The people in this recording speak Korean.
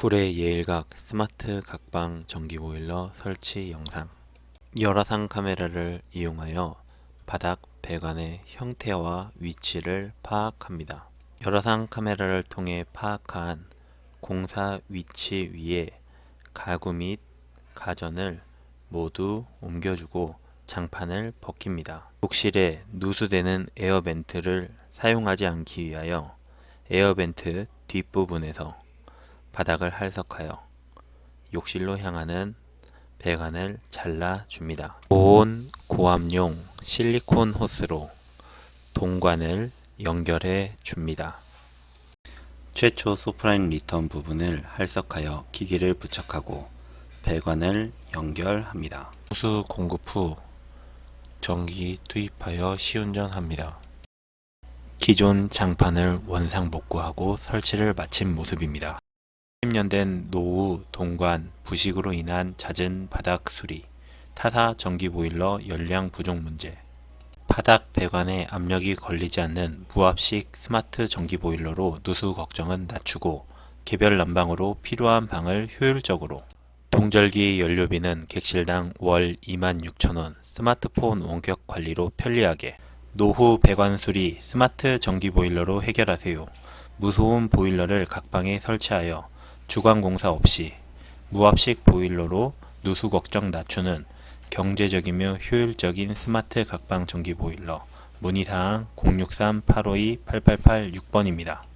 구례 예일각 스마트 각방 전기 보일러 설치 영상 열화상 카메라를 이용하여 바닥 배관의 형태와 위치를 파악합니다. 열화상 카메라를 통해 파악한 공사 위치 위에 가구 및 가전을 모두 옮겨주고 장판을 벗깁니다. 욕실에 누수되는 에어벤트를 사용하지 않기 위하여 에어벤트 뒷부분에서 바닥을 할석하여 욕실로 향하는 배관을 잘라 줍니다. 고온 고압용 실리콘 호스로 동관을 연결해 줍니다. 최초 소프라인 리턴 부분을 할석하여 기기를 부착하고 배관을 연결합니다. 호스 공급 후 전기 투입하여 시운전합니다. 기존 장판을 원상 복구하고 설치를 마친 모습입니다. 10년 된 노후, 동관, 부식으로 인한 잦은 바닥 수리, 타사 전기 보일러 열량 부족 문제, 바닥 배관에 압력이 걸리지 않는 무압식 스마트 전기 보일러로 누수 걱정은 낮추고 개별 난방으로 필요한 방을 효율적으로. 동절기 연료비는 객실당 월 26,000원 스마트폰 원격 관리로 편리하게. 노후 배관 수리 스마트 전기 보일러로 해결하세요. 무소음 보일러를 각 방에 설치하여 주관 공사 없이 무압식 보일러로 누수 걱정 낮추는 경제적이며 효율적인 스마트 각방 전기 보일러 문의사항 063-852-8886번입니다.